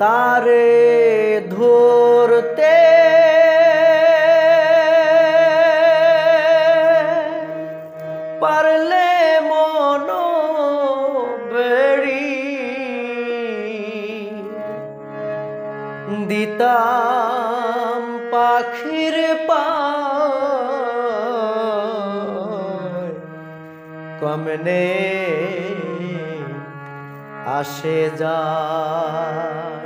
তারে ধরতে। পারলে মন বেড়ি দিতাম পাখির কমনে আসে যায়।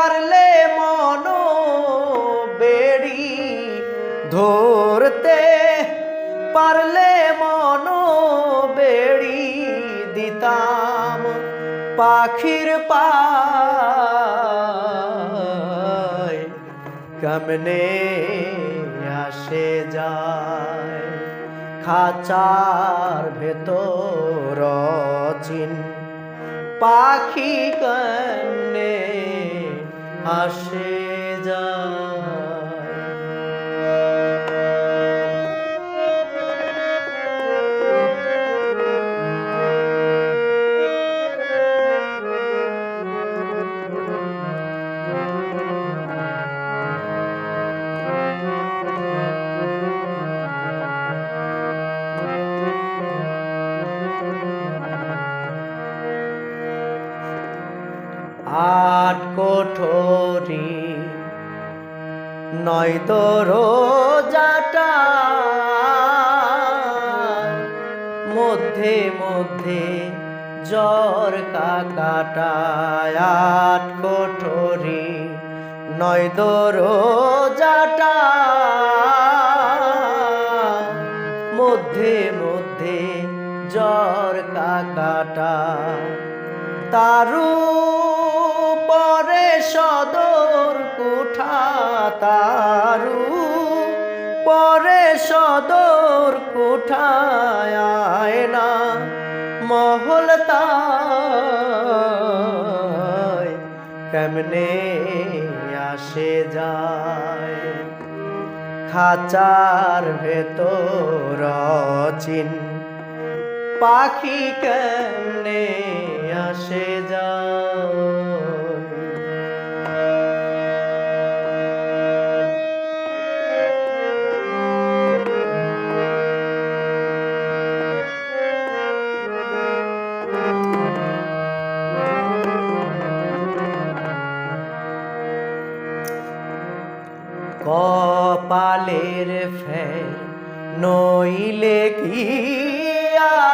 পারলে মন বেড়ি ধরতে, পারলে মন বেড়ি দিতাম পাখির পায়। কেমনে আসে যায় খাচার ভেতর চিন পাখি কেমনে আসে যায়। নয় দরজাটা মধ্যে মধ্যে জ্বর কাকাটা আট কোঠরি। নয় দরজাটা মধ্যে মধ্যে জ্বর কাকাটা। তারু পরে সদর কুঠা তারু। পরে সদর কুঠায় না মহল কেমনে আসে যায়? খাচার ভেতর চিন পাখি কেমনে আসে যায়? কপালের ফের নইলে কি আর?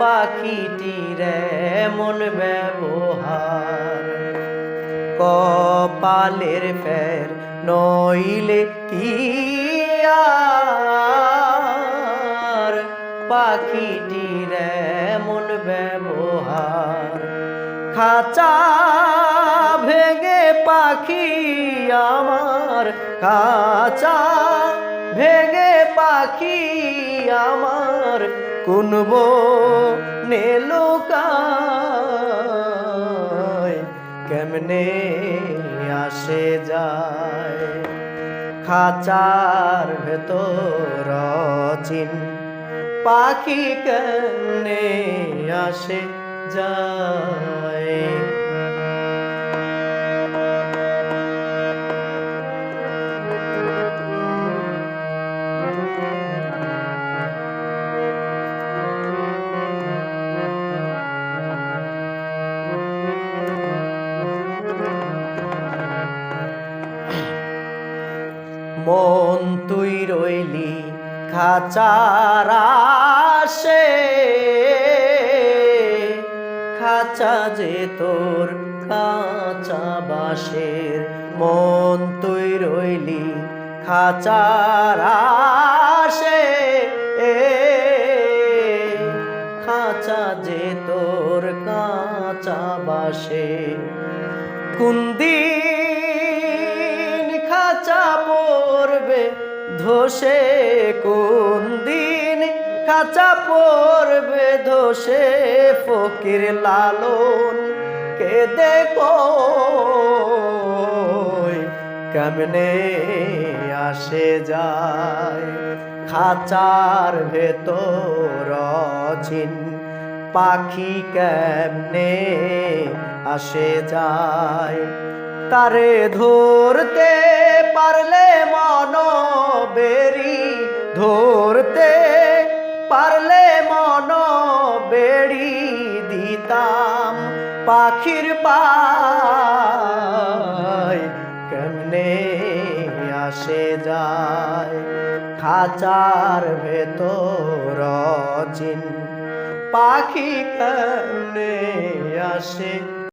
পাখিটির মন ব্যবহার কপালের ফের নইলে কি আর? পাখিটির মন ব্যবহার খাঁচা পাখি আমার কাঁচা, ভেঙে পাখি আমার কুনব নেলুকায় কেমনে আসে যায়? খাচার ভেতর চিন পাখি কেমনে আসে যায়? মন তুই রইলি, খাঁচার আসে খাঁচা যে তোর কাঁচা বাসের মন তুই রইলি, খাঁচার আসে খাঁচা যে তোর কাঁচা বাসে কুন্দিন পড়বে ধসে, কোন দিন খাঁচা পড়বে ধসে, ফকির লালন কে দেখো কেমনে আসে যায় খাঁচার ভেতর চিন পাখি কেমনে আসে যায়? তারে ধরতে পারলে মন বেরি ধরতে পারলে মন বেড়ি দিতাম পাখির পায়। কেমনে আসে যায় খাঁচার ভেতর চিন পাখি কেমনে আসে